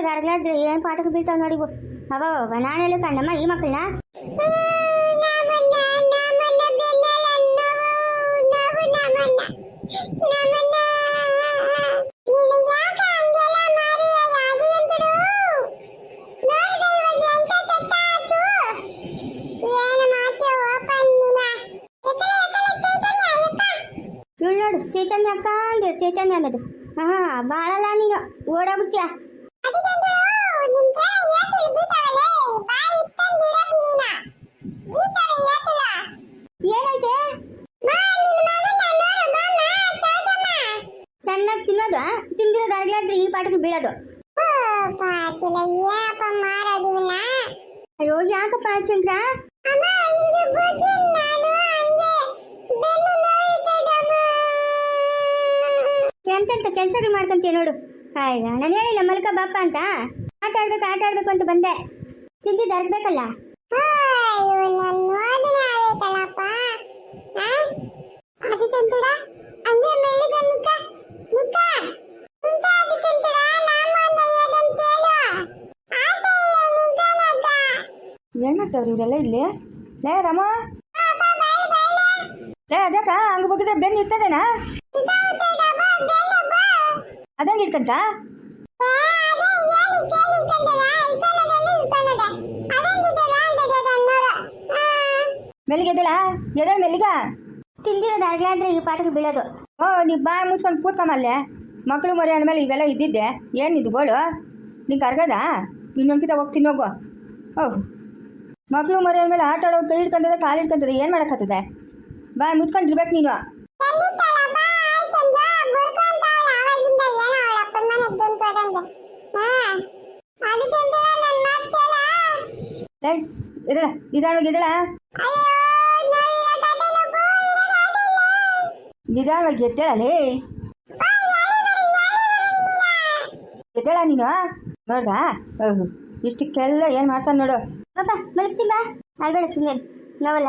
ತಿಂದಿರೋದು ಅರ್ಗ್ಲಾದ್ರೆ ಏನು ಪಾಠಕ್ಕೆ ಬೀಳ್ತಾವ ನೋಡಿ ಇವು ಅವ ನಾನು ಹೇಳು ಕಣ್ಣಮ್ಮ ಈ ಮಕ್ಕಳನ್ನ ಇವಳು ನೋಡು ಚೈತನ್ಯ ಅಕ್ಕ ಅಂದಿರು ಚೈತನ್ಯ ಅನ್ನೋದು ಹಾ ಬಾಳಲ್ಲ ನೀನು ಓಡಾಬಿಡ್ತೀಯ ಏನೈತೆ ಚೆನ್ನಾಗಿ ತಿನ್ನೋದು? ತಿಂದಿರೋದು ಅರ್ಗ್ಲಾದ್ರೆ ಈ ಪಾಠಕ್ಕೆ ಬೀಳೋದು. ಅಯ್ಯೋ ಯಾಕಪ್ಪ ಚಂದ್ರ ಎಂತೆಂತ ಕೆಲಸಗಳು ಮಾಡ್ಕೊಂತೀಯ ನೋಡು. ಅಯ್ಯ ನಾನು ಹೇಳಿಲ್ಲ ಮಲ್ಕ ಬಾಪ ಅಂತ. ಆಟ ಆಡ್ಬೇಕು ಆಟ ಆಡ್ಬೇಕು ಅಂತ ಬಂದೆ. ತಿಂದಿದ್ದು ಅರ್ಗ್ಬೇಕಲ್ಲ? ಏನು ಮಾಡ್ತಾವ್ರಿ ಇವರೆಲ್ಲ ಇಲ್ಲಿ? ಲೇ ರಮ. ಲೇ ಅದಕ್ಕ ಹಂಗ ಬಗ್ಗೆ ಬೆನ್ನು ಇರ್ತದೇನಾ? ಅದಂಗೆ ಇಟ್ಕಂತ ಮೆಲ್ಲಿಗೆ ಎದ್ದಳ ಎದಳ ಮೆಲ್ಲಿಗ? ತಿಂದಿರೋದು ಅರ್ಗ್ಲಾದ್ರೆ ಈ ಪಾಠಕ್ಕೆ ಬೀಳೋದು. ಓ ನೀ ಬಾ ಮುಚ್ಕೊಂಡು ಕೂತ್ಕೊಂಬಲ್ಲೇ ಮಕ್ಕಳು ಮರಿ ಅಂದಮೇಲೆ ಇವೆಲ್ಲ ಇದ್ದಿದ್ದೆ. ಏನಿದು ಗೋಳು ನೀನು ಕರ್ಗದ ಇನ್ನೊಂದ್ಕಿತ ಹೋಗಿ ತಿನ್ನೋಗು. ಓಹ್ ಮಕ್ಕಳು ಮರಿ ಅಂದಮೇಲೆ ಆಟ ಆಡೋ ಕೈ ಹಿಡ್ಕೊಂತದೆ ಕಾಲು ಹಿಡ್ಕೊಂತದೆ ಏನು ಮಾಡೋಕ್ಕತ್ತದೆ ಬಾ ಮುಚ್ಕೊಂಡಿರ್ಬೇಕು ನೀನು. ಎದಳ ನಿಧಾನವಾಗಿ ಎದಳ ನಿಧಾನವಾಗಿ ಎದ್ದೇಳ ನೀನು? ನೋಡ್ದಾ? ಇಷ್ಟಕ್ಕೆಲ್ಲ ಏನು ಮಾಡ್ತಾನೆ ನೋಡು. ಪಾಪ ಮಲಗಿಸ್ತೀನಿ ಬಾ. ಅಲ್ಬೇಡ ಸುಮ್ಮನೆ ನೋವಲ್ಲ.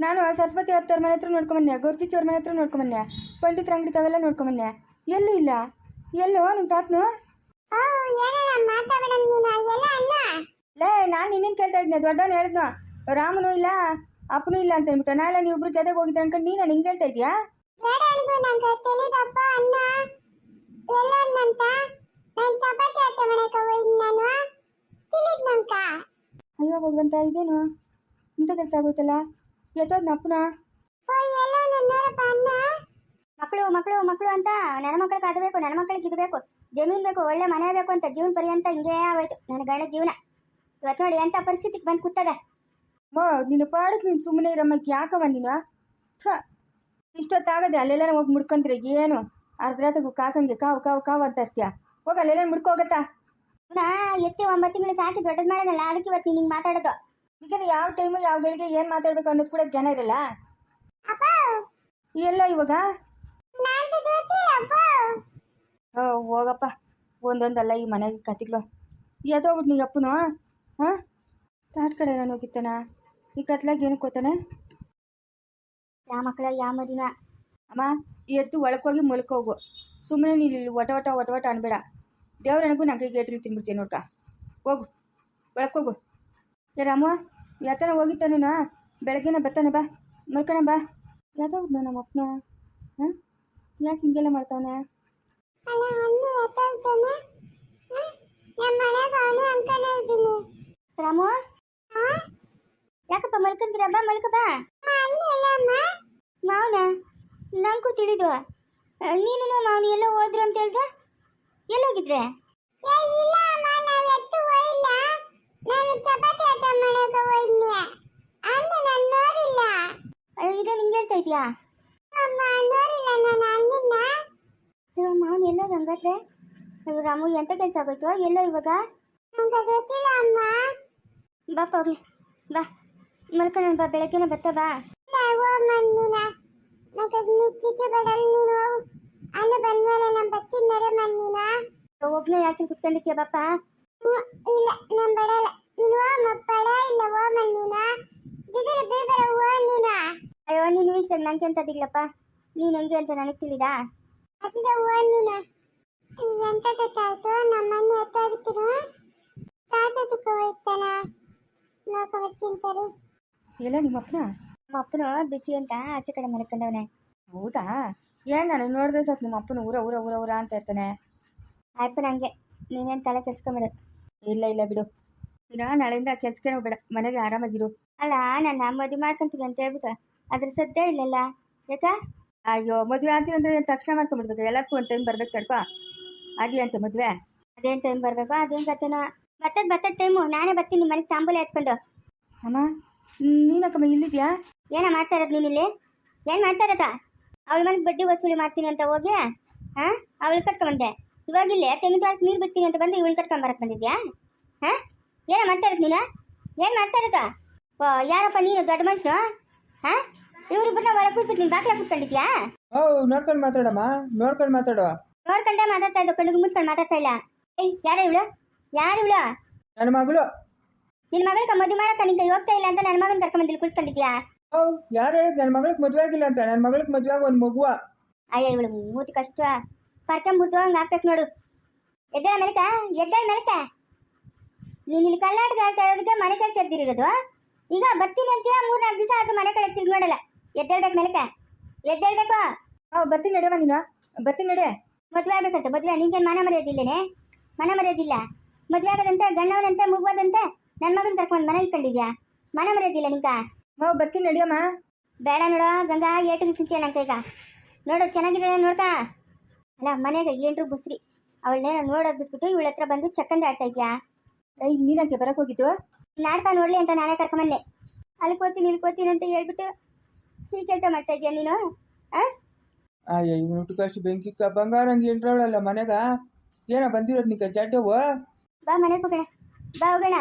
ನಾನು ಸರಸ್ವತಿ ಹತ್ತವ್ರ ಮನೆ ಹತ್ರ ನೋಡ್ಕೊಂಬನ್ನೆ ಗೌರ್ಜಿಚ್ ಅವ್ರ ಮನೆ ಹತ್ರ ನೋಡ್ಕೊಂಬನ್ನೆ ಪಂಡಿತ್ರ ಅಂಗಡಿ ತಾವೆಲ್ಲ ನೋಡ್ಕೊಂಬನ್ನೆ ಎಲ್ಲೂ ಇಲ್ಲ. ಎಲ್ಲೋ ನಿಮ್ಮ ತಾತನು? ಲೇ ನಾನು ಇನ್ನೇನು ಕೇಳ್ತಾ ಇದ್ದೆ? ದೊಡ್ಡವನು ಹೇಳಿದ್ನು ರಾಮನು ಇಲ್ಲ ಅಪ್ಪನೂ ಇಲ್ಲ ಅಂತ ಅಂದ್ಬಿಟ್ಟು ನಾಳೆ ನೀವು ಇಬ್ರು ಜೊತೆಗೆ ಹೋಗಿದ್ರೆ ಅನ್ಕೊಂಡು ನೀನು ಹಿಂಗೆ ಹೇಳ್ತಾ ಇದೀಯಾ? ಅಯ್ಯೋ ಭಗವಂತ ಇದೇನು? ಇಂಥ ಕೆಲಸ ಆಗೋಯ್ತಲ್ಲ? ಎತ್ತೋದ್ ನಪ್ಪನ ಮಕ್ಕಳು ಮಕ್ಕಳು ಮಕ್ಕಳು ಅಂತ ನನ್ನ ಮಕ್ಕಳಿಗೆ ಅದು ಬೇಕು ನನ್ನ ಮಕ್ಕಳಿಗೆ ಇದು ಬೇಕು. ಜಮೀನ್ ಬೇಕು ಒಳ್ಳೆ ಮನೆ ಬೇಕು ಅಂತ ಜೀವನ ಪರ್ಯಂತ ಹಿಂಗೇ ಆಗೋಯ್ತು ನನ್ನ ಗಂಡ ಜೀವನ. ಇವತ್ತು ನೋಡಿ ಎಂಥ ಪರಿಸ್ಥಿತಿಗೆ ಬಂದು ಕೂತದೆ. ಮೋ ನಿನ್ನ ಪಾಡಕ್ಕೆ ನೀನು ಸುಮ್ಮನೆ ಇರಮ್ಮಕ್ಕೆ ಯಾಕವ ನೀನು? ಥ. ಇಷ್ಟೊತ್ತಾಗದೆ ಅಲ್ಲೆಲ್ಲ ಹೋಗಿ ಮುಡ್ಕೊಂತೀರ ಏನು? ಅರ್ಧ ಕಾಕಂಗೆ ಕಾವು ಕಾವು ಕಾವು ಅಂತ ಇರ್ತೀಯ? ಹೋಗ ಅಲ್ಲೆಲ್ಲ ಮುಡ್ಕೋಗತ್ತಾ ಎತ್ತಿ ಒಂಬತ್ತು ತಿಂಗಳು ಸಾಕಿ ದೊಡ್ಡದು ಮಾಡೋದಲ್ಲ ಅದಕ್ಕೆ ಇವತ್ತು ನೀನು ಹಿಂಗೆ ಮಾತಾಡೋದು. ಈಗ ಯಾವ ಟೈಮು ಯಾವ ಗಳಿಗೆ ಏನು ಮಾತಾಡ್ಬೇಕು ಅನ್ನೋದು ಕೂಡ ಜ್ಞಾನ ಇರಲ್ಲ? ಎಲ್ಲ ಇವಾಗ? ಓ ಹೋಗಪ್ಪ. ಒಂದೊಂದಲ್ಲ ಈ ಮನೆಗೆ ಕತ್ತಿಗ್ಲು ಎದೋಗ್ಬಿಟ್ಟು ನೀ ಅಪ್ಪನು ಹಾಂ? ತಾಟ್ ಕಡೆ ನಾನು ಹೋಗಿತ್ತಾನ? ಈ ಕತ್ಲಾಗ ಏನಕ್ಕೆ ಗೊತ್ತಾನೆ ಯಾವ ಮಕ್ಕಳ ಯಾವ ಮರಿನ? ಅಮ್ಮ ಎದ್ದು ಒಳಕೋಗಿ ಮುಲ್ಕೋಗು ಸುಮ್ಮನೆ ನೀನು ಇಲ್ಲಿ ಒಟ ಒಟ ಒಟ ಒಟ ಅನ್ಬೇಡ. ದೇವ್ರನಿಗೂ ನಂಗೆ ಗೇಟ್ರಿ ತಿನ್ಬಿಡ್ತೀನಿ ನೋಡ್ಕ. ಹೋಗು. ಒಳಕೋಗು ಏ ರಾಮ ಯಾತನ ಹೋಗಿತ್ತ ನೀನು? ಬೆಳಗ್ಗೆನ ಬತ್ತಾನೆ ಬಾ. ಮಲ್ಕೊಣ ಬಾ. ಯಾವ್ದೋ ನಮ್ಮ ಅಪ್ಪನ? ಹಾಂ? ಯಾಕೆ ಹಿಂಗೆಲ್ಲ ಮಾಡ್ತಾವನೆ? ರಾಮು? ಯಾಕಪ್ಪ ಮಲ್ಕಂತೀರ? ಬಾ ಮಲ್ಕ ಬಾ. ಮಾವನ? ನಂಗೂ ತಿಳಿದು. ನೀನು ಮಾವನ ಎಲ್ಲೋ ಹೋದ್ರು ಅಂತ ಹೇಳ್ದ? ಎಲ್ಲೋಗಿದ್ರೆ? ಅಯ್ಯೋ, ಇದೇ ನಿಂಗೆ ಹೇಳ್ತಾ ಇದೀಯಾ? ಇವಾಗ ಮಾವನ್ ಎಲ್ಲೋ ಹಂಗಾದ್ರೆ ಇವಾಗ ರಾಮು ಎಂತ ಕೆಲಸ ಆಗೋಯ್ತು? ಎಲ್ಲೋ ಇವಾಗ? ಬಾಪ ಹೋಗ್ಲಿ. ಬಾ. ಮಲ್ಕೊಂಡು ಬಾ ಬೆಳಗ್ಗೆನೆ ಬರ್ತಾ ಬಾ. ಯಾತ್ರಿ ಯಾಕೆ ಕುತ್ಕೊಂಡಿದ್ಯಾ ಬಾಪ? ಇಲ್ಲ ನಾನು ಬರಲ್ಲ. ನೀನು ಮಪ್ಪಳ ಇಲ್ಲ ಮನ್ನಿನ ದಿದ್ರೆ ಬೇಬರ ಹೂವ ನೀನ. ಅಯ್ಯೋ ನೀನು ವಿಷಯದಾಗ ನಂಗೆ ಅಂತದಿಲ್ಲಪ್ಪ ನೀನ್ ಹೆಂಗೆ ಅಂತ ನನಗೆ ತಿಳಿದಾ? ಅದಿದ ಹೂವ ನೀನ. ಎಂತ ಗೊತ್ತಾಯ್ತು? ನಮ್ಮನ್ನ ಎತ್ತಾಡ್ತಿರು ತಾತದಕ್ಕೆ ನೋಕವ ಚಿಂತರಿ ಎಲ್ಲ ನಿಮ್ಮ ಅಪ್ಪನ? ನಮ್ಮ ಅಪ್ಪನ ಬಿಸಿ ಅಂತ ಆಚೆ ಕಡೆ ಮಲ್ಕೊಂಡವನೆ. ಹೌದಾ? ಏನು ನಾನು ನೋಡಿದ್ರೆ ಸಾಕು ನಿಮ್ಮ ಅಪ್ಪನ ಊರ ಊರ ಊರ ಊರ ಅಂತ ಇರ್ತಾನೆ. ಆಯ್ತು ನಂಗೆ. ನೀನೇನು ತಲೆ ಕೆಡ್ಸ್ಕೊಂಬಿಡು. ಇಲ್ಲ ಇಲ್ಲ ಬಿಡು. ಇನ್ನ ನಾಳೆಯಿಂದ ಕೆಲ್ಸಕ್ಕೆ ಬೇಡ ಮನೆಗೆ ಆರಾಮಾಗಿರು. ಅಲ್ಲ ನನ್ನ ಮದುವೆ ಮಾಡ್ಕೊಂತೀನಿ ಅಂತ ಹೇಳ್ಬಿಟ್ಟು. ಅದ್ರ ಸದ್ಯ ಇಲ್ಲಲ್ಲ. ಯಾಕ? ಅಯ್ಯೋ ಮದುವೆ ಆಗ್ತೀನಿ ಅಂದ್ರೆ ತಕ್ಷಣ ಮಾಡ್ಕೊಂಡ್ಬಿಡ್ಬೇಕು? ಎಲ್ಲದಕ್ಕೂ ಒಂದು ಟೈಮ್ ಬರ್ಬೇಕು ತಡ್ಕೋ. ಆಗಿ ಅಂತ ಮದುವೆ. ಅದೇನು ಟೈಮ್ ಬರಬೇಕು? ಅದೇನು ಕತೆನೋ ಮತ್ತೆ ಬರ್ತದೆ ಟೈಮು ನಾನೇ ಬರ್ತೀನಿ ನಿಮ್ಮ ಮನೆಗೆ ತಾಂಬೂಲ ಎತ್ಕೊಂಡು. ಅಮ್ಮ ನೀನಕ್ಕಮ್ಮ ಇಲ್ಲಿದ್ಯಾ? ಏನ ಮಾಡ್ತಾ ಇರೋದು ನೀನು ಇಲ್ಲಿ? ಏನು ಮಾಡ್ತಾ ಇರೋದ? ಅವಳ ಮನೆಗೆ ಬಡ್ಡಿ ವಸೂಲಿ ಮಾಡ್ತೀನಿ ಅಂತ ಹೋಗಿ ಹಾಂ? ಅವಳು ಕಟ್ಕೊಂಬಂದೆ ಇವಾಗಿಲ್ಲೇ ತೆಂಗಿನ ತೋಟಕ್ಕೆ ನೀರು ಬಿಡ್ತೀನಿ ಅಂತ ಬಂದು ಇವಳು ಕಟ್ಕೊಂಡು ಬರಕ್ಕೆ ಬಂದಿದ್ಯಾ? ಹಾಂ? ಏನ ಮಾಡ್ತಾ ಇರೋದು ನೀನು? ಏನ್ ಮಾಡ್ತಾ ಇರತ್ತ ಓ ಯಾರಪ್ಪ ನೀನು? ದೊಡ್ಡ ಮನುಷ್ಯನು? ಹಾ? ಇವರಿಬ್ಬರನ್ನ ಒಳಗೆ ಕೂತ್ಬಿಟ್ಟು ನೀನು ಬಾಕ್ಲ ಕೂತ್ಕೊಂಡಿದ್ಯಾ? ಓ ನೋಡ್ಕೊಂಡು ಮಾತಾಡಮ್ಮ ನೋಡ್ಕೊಂಡು ಮಾತಾಡುವ. ನೋಡ್ಕೊಂಡೆ ಮಾತಾಡ್ತಾ ಇದ್ದ ಕಣ್ಣಿಗೆ ಮುಚ್ಕೊಂಡು ಮಾತಾಡ್ತಾ ಇಲ್ಲ. ಏಯ್ ಯಾರ ಇವಳು? ಯಾರು ಇವಳು? ನನ್ನ ಮಗಳು. ನಿನ್ನ ಮಗಳಿಗೆ ಮದುವೆ ಮಾಡಕ್ಕ ನಿಂಗೆ ಹೋಗ್ತಾ ಇಲ್ಲ ಅಂತ ನನ್ನ ಮಗನ ಕರ್ಕೊಂಬಂದಿಲ್ಲಿ ಕೂತ್ಕೊಂಡಿದ್ಯಾ? ಓ ಯಾರು ಹೇಳಿದ್? ನನ್ನ ಮಗಳಿಗೆ ಮದುವೆ ಆಗಿಲ್ಲ ಅಂತ. ನನ್ನ ಮಗಳಿಗೆ ಮದುವೆ ಆಗ ಒಂದು ಮಗುವ. ಅಯ್ಯ ಇವಳು ಮೂತಿ ಕಷ್ಟ. ಕರ್ಕೊಂಬಿಟ್ಟು ಹಂಗೆ ಹಾಕ್ಬೇಕು ನೋಡು. ಎದ್ದೇಳ ಮೆಲಕ ಎದ್ದೇಳ ಮೆಲಕ ನೀನು ಇಲ್ಲಿ ಕರ್ನಾಟಕ ಆಡ್ತಾ ಇರೋದಕ್ಕೆ ಮನೆ ಕೆಲಸ ಎದ್ದಿರೋದು ಈಗ ಬರ್ತೀನಿ ಅಂತೀಯ? ಮೂರ್ನಾಲ್ಕು ದಿವಸ ಆದ್ರೂ ಮನೆ ಕಡೆ ತಿರುಗಿ ನೋಡಲ್ಲ. ಎದ್ದೇಳ್ಬೇಕು ಮೆಲಕ ಎದ್ದೇಳ್ಬೇಕು? ಓ ಬರ್ತೀನಿ ನಡೆಯವ ನೀನು. ಬರ್ತೀನಿ ನಡೆ ಮದುವೆ ಆಗ್ಬೇಕಂತ ಮದುವೆ. ನಿನ್ಗೇನು ಮನ ಮರ್ಯಾದಿಲ್ಲೇನೆ ಮನ ಮರೆಯೋದಿಲ್ಲ ಮದುವೆ ಆಗದಂತೆ ಗಂಡವನಂತೆ ಮುಗುವುದಂತೆ ನನ್ನ ಮಗನ ಕರ್ಕೊಂಡು ಮನೆ ಇಟ್ಕೊಂಡಿದ್ಯಾ? ಮನ ಮರೆಯೋದಿಲ್ಲ ನಿಂಕ ಓ ಬರ್ತೀನಿ ನಡೆಯಮ್ಮ ಬೇಡ ನೋಡೋ ಗಂಗಾ ಏಟಿಗೆ ತಿಂತೀಯ ನಂಗೆ ಈಗ? ನೋಡು ಚೆನ್ನಾಗಿದೆ ನೋಡ್ತಾ ಅಲ್ಲ ಮನೆಗೆ ಏನ್ರು ಬುಸ್ರಿ. ಅವಳನ್ನೇನೋ ನೋಡೋದು ಬಿಟ್ಬಿಟ್ಟು ಇವಳ ಹತ್ರ ಬಂದು ಚಕ್ಕಂದ ಆಡ್ತಾ ಇದ್ಯಾ? ಏಯ್ ನೀನಕ್ಕೆ ಬರಕ್ಕೆ ಹೋಗಿದ್ವಾ? ನಾಟಕ ನೋಡ್ಲಿ ಅಂತ ನಾನೇ ಕರ್ಕೊಂಬಂದೆ. ಅಲ್ಲಿ ಕೊಡ್ತೀನಿ ಇಲ್ಲಿ ಕೊಡ್ತೀನಿ ಅಂತ ಹೇಳ್ಬಿಟ್ಟು ಈ ಕೆಲಸ ಮಾಡ್ತಾ ಇದ್ಯಾ ನೀನು? ಆ? ಅಯ್ಯ ಇವನು ಹುಟ್ಟುಕಷ್ಟು ಬೆಂಕಿ ಕ ಬಂಗಾರ ಹಂಗೆ ಎಂಟ್ರವಳಲ್ಲ ಮನೆಗ? ಏನ ಬಂದಿರೋದು ನಿಕ್ಕ ಜಡ್ಡವು ಬಾ ಮನೆಗೆ ಹೋಗೋಣ. ಬಾ ಹೋಗೋಣ.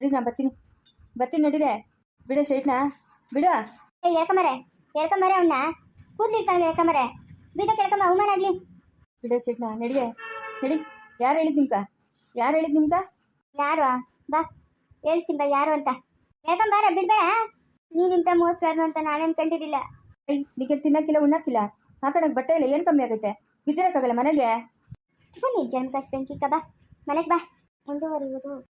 ರೀ ನಾ ಬರ್ತೀನಿ. ಬರ್ತೀನಿ ನಡೀರೆ ಬಿಡ ಸೈಟ್ನ ಬಿಡ. ಏ ಎಳ್ಕಮರೆ ಎಳ್ಕಮರೆ ಅವನ್ನ ಕೂದ್ಲಿರ್ತಾಳೆ ಎಳ್ಕಮರೆ ಬೀದ ಕೆಳ್ಕಮ್ಮ ಅವಮಾನ ಆಗ್ಲಿ. ಬಿಡ ಸೈಟ್ನ ನಡಿಗೆ ನಡಿ. ಯಾರು ಹೇಳಿದ್ ನಿಮ್ಕ ಯಾರು ಹೇಳಿದ್ ನಿಮ್ಕ ಯಾರು? ಬಾ ಹೇಳ್ತೀನಿ ಬಾ ಯಾರು ಅಂತ. ಯಾಕಂಬಾರ ಬಿಡ್ಬೇಡ. ನೀನಿಂತ ಮೋಸ್ಗಾರನು ಅಂತ ನಾನೇನು ಕಂಡಿರಲಿಲ್ಲ. ಏಯ್ ತಿನ್ನಕಿಲ್ಲ ತಿನ್ನಕ್ಕಿಲ್ಲ ಉಣ್ಣಕ್ಕಿಲ್ಲ. ಹಾಕೊಂಡಕ್ ಬಟ್ಟೆ ಇಲ್ಲ ಏನು ಕಮ್ಮಿ ಆಗುತ್ತೆ? ಬಿದ್ದಿರಕ್ಕಾಗಲ್ಲ ಮನೆಗೆ? ಬನ್ನಿ ಜನ್ಮಕಷ್ಟು ಬೆಂಕಿ ಬಾ ಮನೆಗೆ ಬಾ. ಮುಂದುವರಿಯುವುದು